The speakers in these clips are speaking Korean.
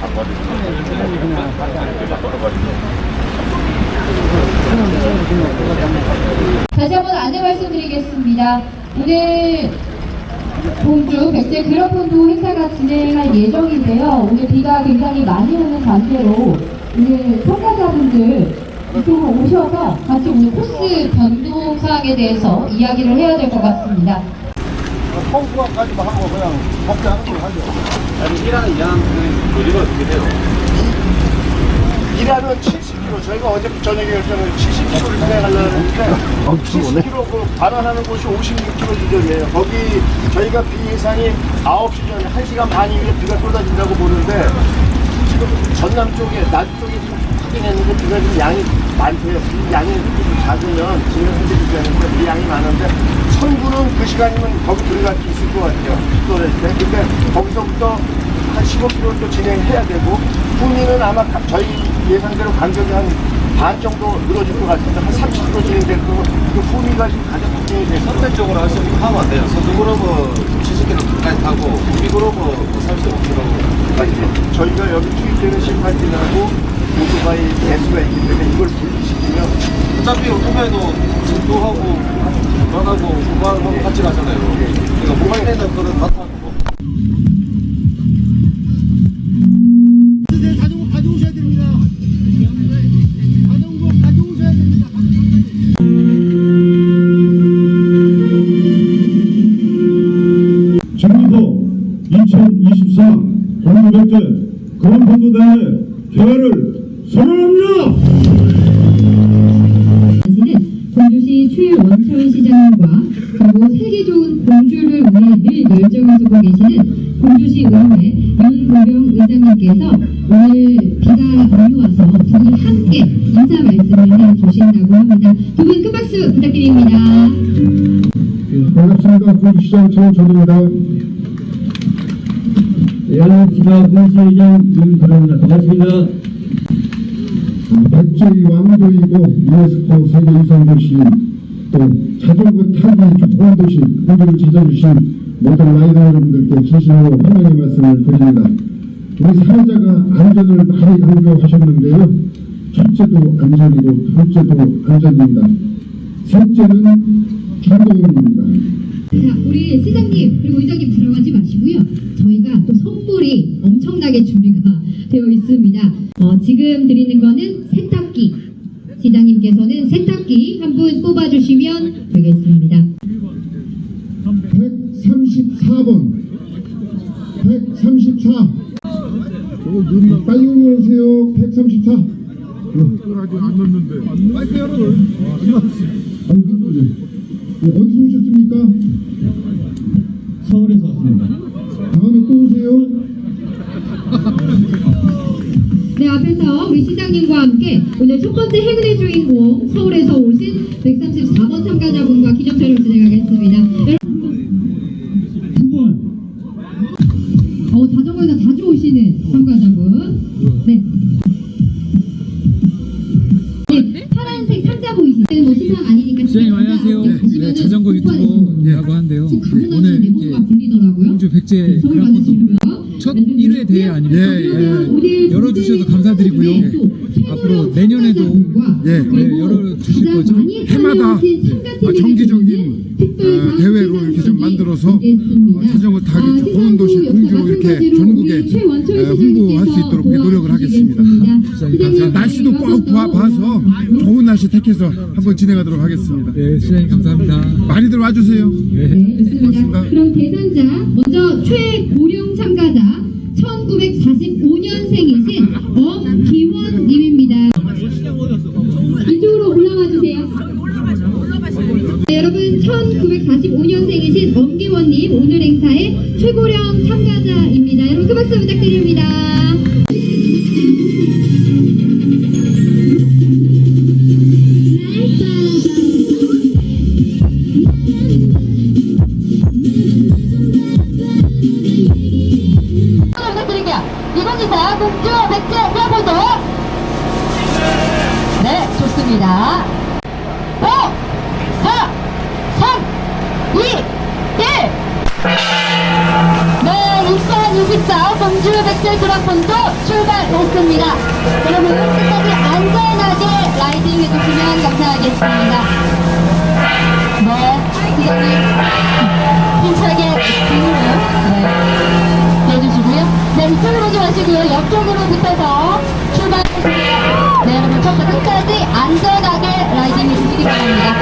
바꿔가지고 다시 한번 안내 말씀드리겠습니다. 오늘 공주 백제 그라폰도 행사가 진행할 예정인데요. 오늘 비가 굉장히 많이 오는 관계로 오늘 참가자분들 이쪽으로 오셔서 같이 오늘 코스 변동 사항에 대해서 이야기를 해야 될 것 같습니다. 통구까지만 하고 그냥 복제하는 걸 하죠. 아니, 일하는 양, 그, 거리가 어떻게 돼요? 일하면 70km. 저희가 어제 저녁에 결정을 70km를 진행하려고 했는데 70km 그 발언하는 곳이 56km 지점이에요. 거기 저희가 비 예상이 9시 전에 1시간 반 이후에 비가 쏟아진다고 보는데 지금 전남 쪽에 남 쪽에 지금 확인했는데 비가 좀 양이 많대요. 이 양이 좀 작으면 지금 현재 비가는데 이 양이 많은데 천구는 그 시간이면 거기 들어갈 수 있을 것 같아요. 쏟아질 때. 근데 거기서부터 한 15km 또 진행해야 되고 후미는 아마 가- 저희 예상대로 간격이 한 반 정도 늘어질 것 같은데 한 30km 진행될 거고 그 후미가 지금 가장 걱정이 돼서 선택적으로 하시면 하면 안 돼요. 서두그룹은 70km까지 타고, 우리그룹은 35km. 저희가 여기 투입되는 심판진하고 오토바이 개수가 있기 때문에 이걸 분리시키면 어차피 후배도 진도하고, 전하고, 후반하고 같이 가잖아요. 그러니까 후반에는 그런 다 타고. 박수 부탁드립니다. 반갑습니다. 군시장 최원철입니다. 양지가 군시장 윤그입니다. 반갑습니다. 백제의 왕도이고 유네스코 세계유산도시 또 자전거 타기 좋은 도시 공주를 찾아주신 모든 라이더 여러분들께 진심으로 환영의 말씀을 드립니다. 우리 사회자가 안전을 많이 강조하셨는데요. 첫째도 안전이고 둘째도 안전입니다. 셋째는 중동입니다. 자, 우리 시장님 그리고 의장님 들어가지 마시고요. 저희가 또 선물이 엄청나게 준비가 되어 있습니다. 어, 지금 드리는 거는 세탁기. 시장님께서는 세탁기 한 분 뽑아주시면 되겠습니다. 134번 134 빨리 오세요 134 아직 안 넣는데. 마이크 열어. 어디서 오셨습니까? 서울에서 왔습니다. 다음에 또 오세요. 네, 앞에서 우리 시장님과 함께 오늘 첫 번째 행운의 주인공 서울에서 오신 134번 참가자분과 기념 촬영 진행하겠습니다. 받으시고요. 첫 1회 대회 아닙니까? 예, 열어주셔서 감사드리고요. 앞으로 내년에도 예, 네, 열어주실 거죠? 해마다 아, 정기적인 어, 대회로 이렇게 좀 만들어서 어, 자전거 타기 좋은 도시 공주 이렇게 홍보할 수 있도록 노력을 하겠습니다. 자, 날씨도 꼭 봐, 봐서 좋은 날씨 택해서 한번 진행하도록 하겠습니다. 네, 시장님 감사합니다. 많이들 와주세요. 네. 네, 좋습니다. 고맙습니다. 그럼 대상자 먼저 최고령 참가자 1945년생이신 엄기원님입니다. 이쪽으로 올라와 주세요. 네, 여러분 1945년생이신 엄기원님 오늘 행사의 최고령 참가자입니다. 큰 박수 부탁드립니다. 이번 기사 공주 백제 후보도 네, 좋습니다. 그랑폰도 출발했습니다. 여러분 끝까지 안전하게 라이딩 해주시면 감사하겠습니다. 네, 기장님 힘차게 뒤로 네, 해주시고요. 네, 이쪽으로 오지 마시고요. 옆쪽으로 붙어서 출발해주세요. 네, 여러분 처음부터 끝까지 안전하게 라이딩 해주시기 바랍니다.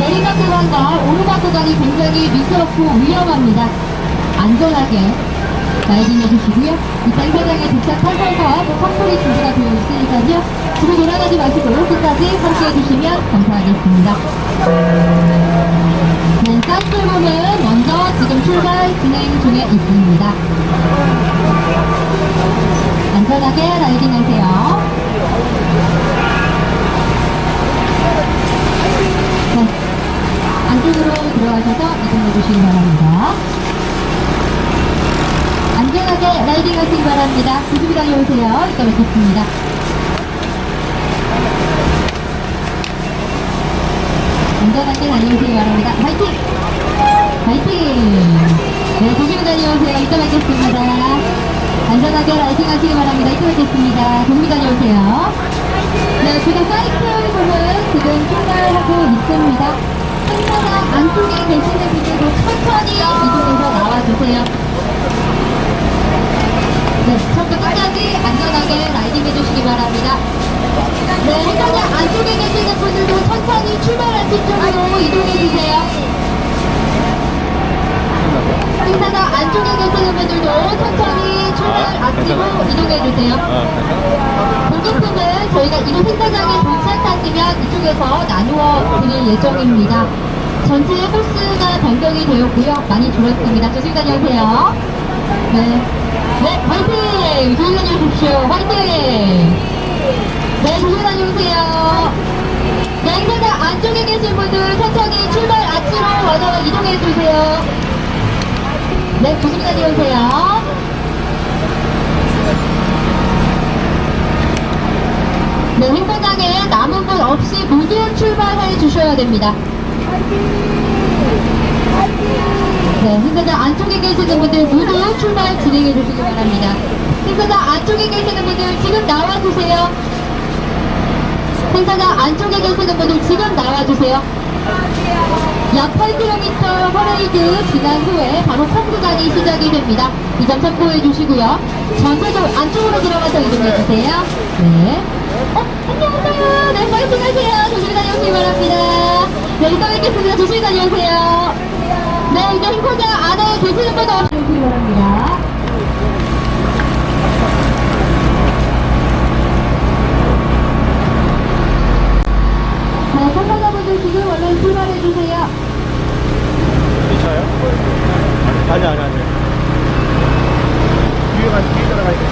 내리막 구간과 오르막 구간이 굉장히 미끄럽고 위험합니다. 안전하게 라이딩 해주시고요. 이따 행사장에 도착하셔서 또 선물이 준비가 되어 있으니까요. 뒤로 돌아가지 마시고 끝까지 함께 해 주시면 감사하겠습니다. 네, 가스룸은 먼저 지금 출발 진행 중에 있습니다. 안전하게 라이딩 하세요. 네, 안쪽으로 들어가셔서 이동해 주시기 바랍니다. 안전하게 라이딩 하시기 바랍니다. 조심히 다녀오세요. 이따 뵙겠습니다. 안전하게 다녀오시기 바랍니다. 화이팅! 화이팅! 네, 조심히 다녀오세요. 이따 뵙겠습니다. 안전하게 라이딩 하시기 바랍니다. 이따 뵙겠습니다. 조심히 다녀오세요. 네, 지금 사이클 부분 지금 출발하고 있습니다. 행사장 안쪽에 계시는 분들도 천천히 이동해서 나와주세요. 네, 처음부터 끝까지 안전하게 라이딩 해주시기 바랍니다. 네, 행사장 안쪽에 계시는 분들도 천천히 출발할 수 쪽으로 이동해주세요. 행사장 안쪽에 계시는 분들도 천천히 출발 앞뒤로 이동해주세요. 공격품은 저희가 이곳 행사장에 도착하시면 이쪽에서 나누어 드릴 예정입니다. 전체 코스가 변경이 되었고요. 많이 줄었습니다. 조심 다녀오세요. 네. 네, 화이팅! 조심 다녀오십시오. 화이팅! 네, 조심 다녀오세요. 네, 행사장 안쪽에 계신 분들 천천히 출발 앞으로 와서 이동해 주세요. 네, 조심 다녀오세요. 네, 행사장에 남은 분 없이 모두 출발해 주셔야 됩니다. 네, 행사장 안쪽에 계시는 분들 모두 출발 진행해 주시기 바랍니다. 행사장 안쪽에 계시는 분들 지금 나와주세요. 행사장 안쪽에 계시는 분들 지금 나와주세요. 약 8km 퍼레이드 지난 후에 바로 펌구간이 시작이 됩니다. 이 점 참고해 주시고요. 전체적으로 안쪽으로 들어가서 이동해 주세요. 네. 어, 안녕하세요. 네, 파이팅 하세요. 조심히 다녀오시기 바랍니다. 네, 이따 뵙겠습니다. 조심히 다녀오세요. 네, 이제 행사장 안에 계시는 분 없이 오시기 바랍니다. 네, 참가자분들 지금 얼른 출발해 주세요. 차요? 아니 아니 아니. 뒤에 가 뒤에 따라가야 돼.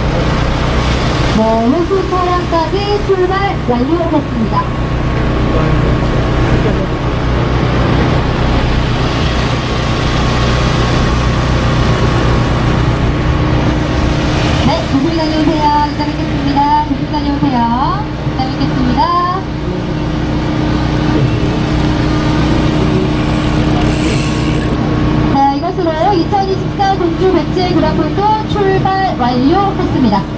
네, 회수 차량까지 출발 완료했습니다. 네, 조심히 다녀오세요. 뵙겠습니다. 조심히 다녀오세요. 이따 뵙겠습니다. 자, 이것으로 2024 공주 배치 그랑프도 출발 완료했습니다.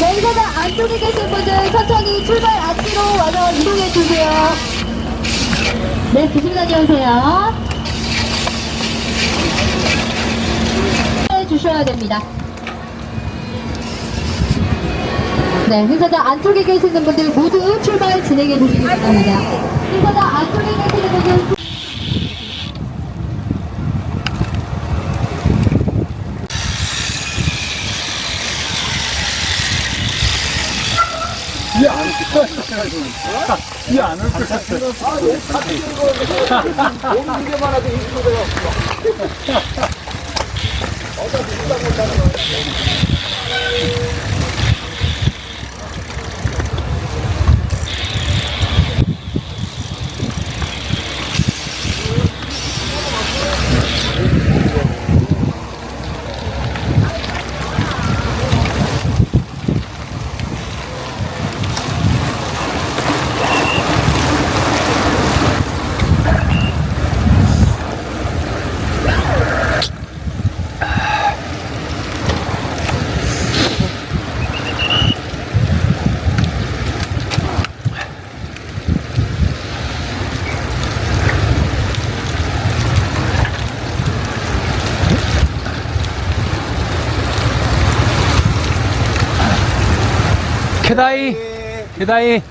멤버들 안쪽에 계신 분들 천천히 출발 앞뒤로 와서 이동해 주세요. 네, 조심히 다녀오세요. 해 주셔야 됩니다. 네, 행사장 안쪽에 계시는 분들 모두 출발 진행해 주시기 바랍니다. 행사장 안쪽에 계시는 분들 개다 이 개다이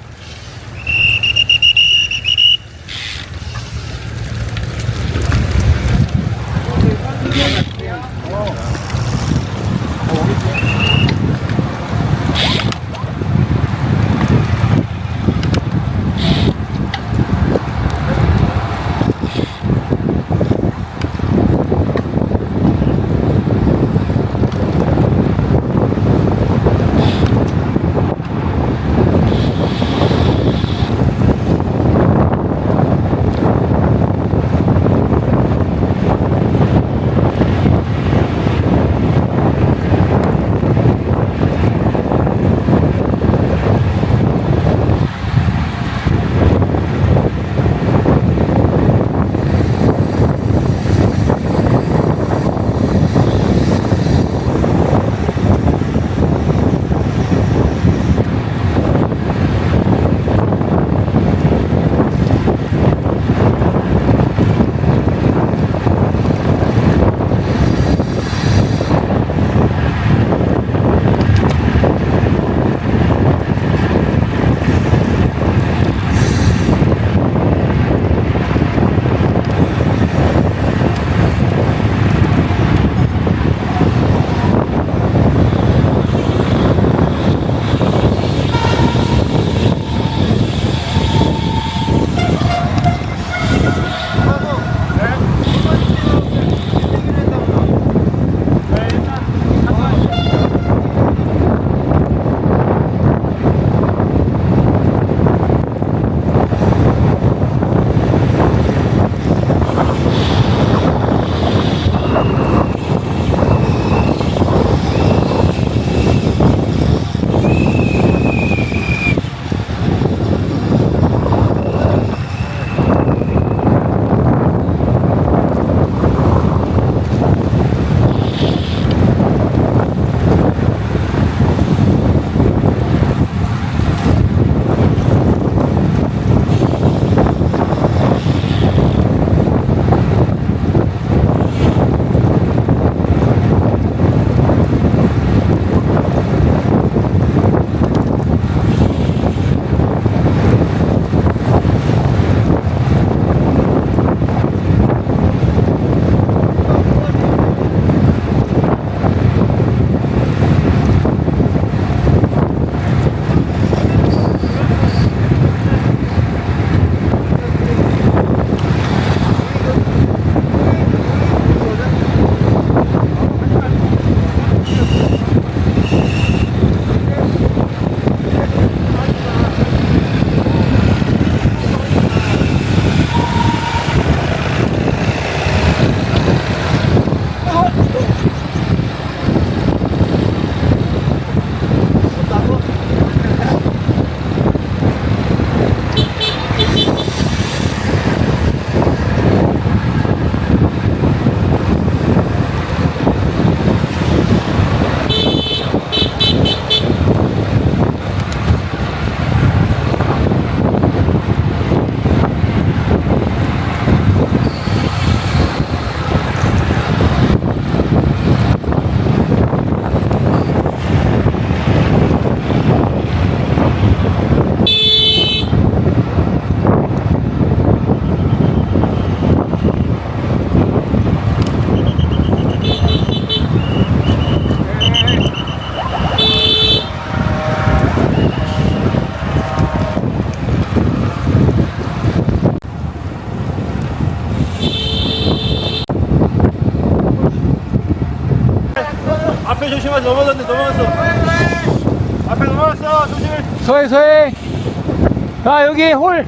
넘어갔어 넘어갔어 넘어갔어. 앞에 넘어갔어. 조심해. 서해 서해. 아 여기 홀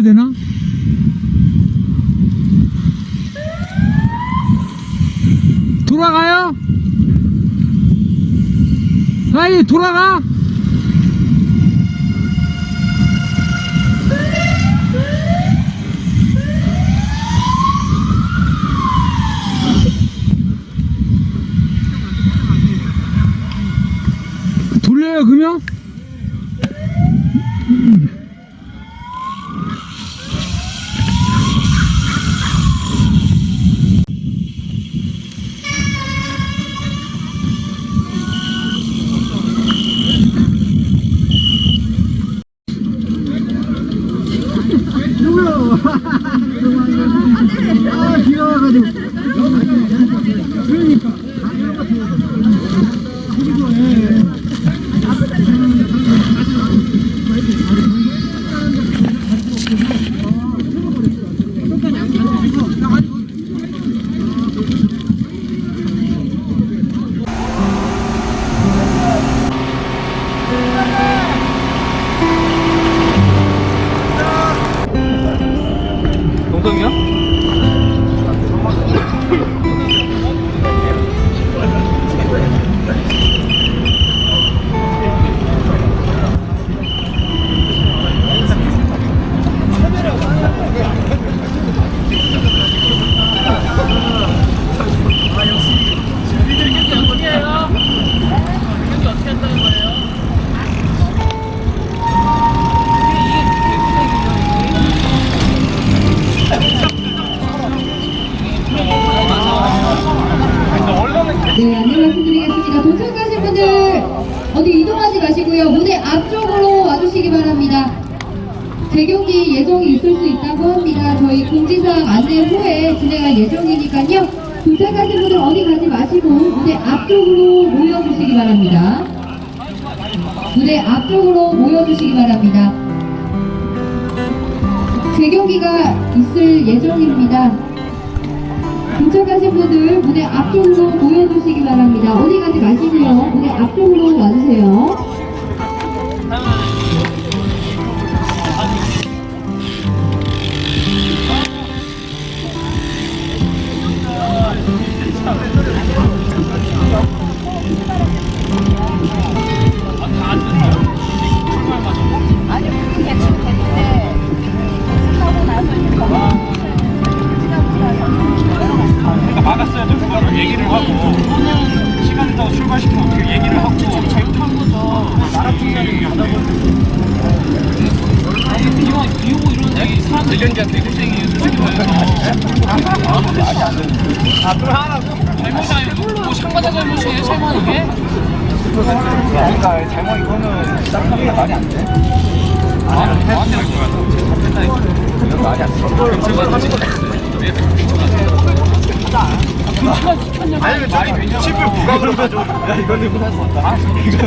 돌려야 되나? 돌아가요? 아이 돌아가? 예정이니까요. 도착하신 분들 어디 가지 마시고 무대 앞쪽으로 모여주시기 바랍니다. 무대 앞쪽으로 모여주시기 바랍니다. 재경기가 있을 예정입니다. 도착하신 분들 무대 앞쪽으로 모여주시기 바랍니다. 어디 가지 마시고요. 무대 앞쪽으로 와주세요. 그러니까 막았어야죠 그거를 얘기를 하고. 시간 더 출발시키면 어떻게 얘기를 하고. 잘못한 거죠. 나라 팀장이 하다 보니 아니 비용 비용 이런 얘기 사람들 의견자한테 고생이 솔직히 말해서 아 그럼 하라고? 잘못이 아니고 뭐 상관자 잘못이에요 잘못 이게 그러니까 잘못 이거는 쌍둥이가 말이 안 돼. 아, 저한테 할 거야. 이건 말이 안 돼. 제가 가지고 왜 하자. 눈치만 시켰냐고. 아니 저기 집을 누가 그러면 좀. 야 이거는 못할 수 없다. 이거는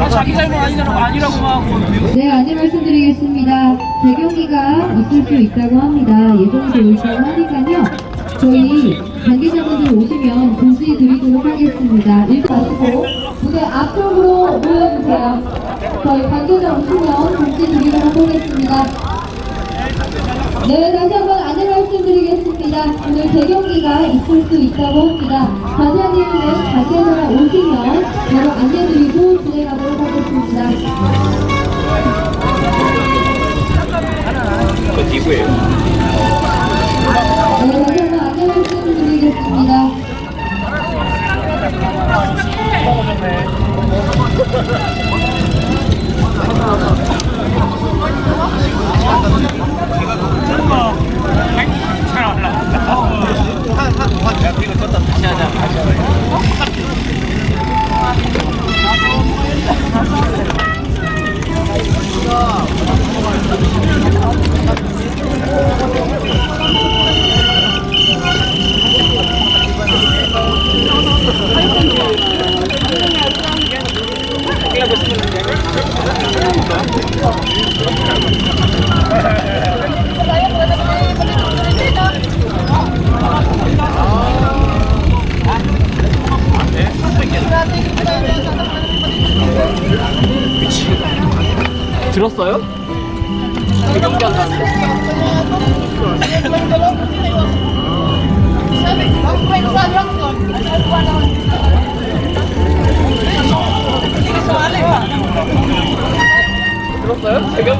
아, 자기 잘못 아니라고 아니라고 막 하고. 네, 안내 말씀드리겠습니다. 대경기가 있을 수 있다고 합니다. 예정도 오시고 하니까요. 저희 관계자분들 오시면 공지 드리도록 하겠습니다. 일단 마시고 무대 앞쪽으로 모여주세요. 저희 관계자 오시면 공지 드리도록 하겠습니다. 네, 다시 한번 안내 말씀드리겠습니다. 오늘 대경기가 있을 수 있다고 합니다. 관장님은 관계자가 오시면 바로 안내드리고 진행하도록 하겠습니다. 네, 다시 한번 안내 말씀드리겠습니다. 들었어요?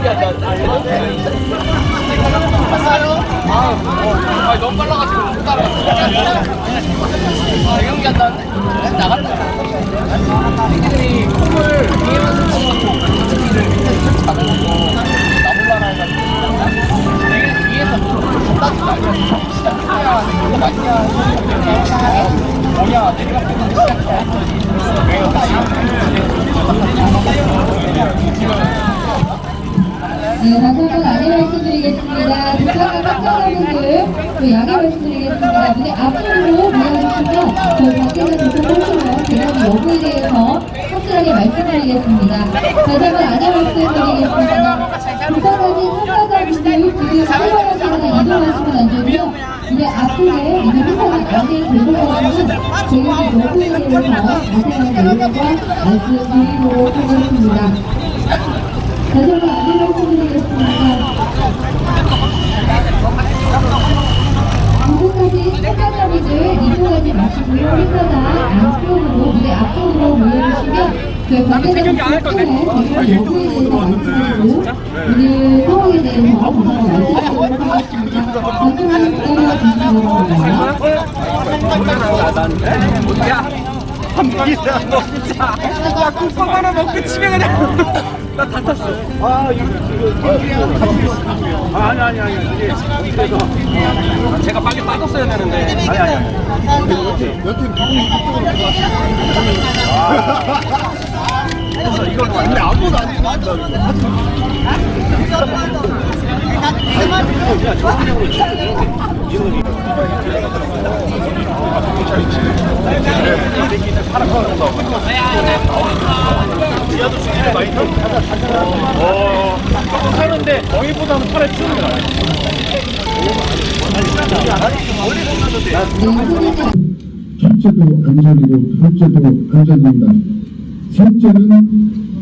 아, 어, 아, 너무 빨라가지고 못 맞냐 뭐냐 내가 네, 다시 한번 안내 말씀드리겠습니다. 부탁한 학자분들 또 양해 말씀드리겠습니다. 무대 앞으로 모여주시면 저희 조금 보시면 대략 여부에 대해서 확실하게 말씀드리겠습니다. 다시 한번 안내 말씀드리겠습니다. 부탁하신 참가자분들 지금 출발하시거나 이동하시면 안 되고요. 이제 앞쪽에 이제 회사가 안내를 들고 가시면 저희가 여부에 대해서 자세한 내용과 말씀드리도록 하겠습니다. 다시 한번 안내 말씀드리겠습니다. 저희 관계자분들 대한 여부에 대해서 오늘 상황에 대해서 말씀드리도록 하겠습니다. 안쪽으로 기다려주시 기 바랍니다. 야 국밥 하나 먹고 집에 그냥 나다 탔어. 아 이거 이거 같이 아 아니 아니 아니. 이게 그래서 제가 빨리 빠졌어야 되는데. 아니 아니 아니. 여튼 그래서 이걸 근데 아무도 안 많이 더 같아. 네, 소개자 첫째도 안전이고 둘째도 안전입니다. 셋째는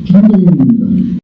주동입니다.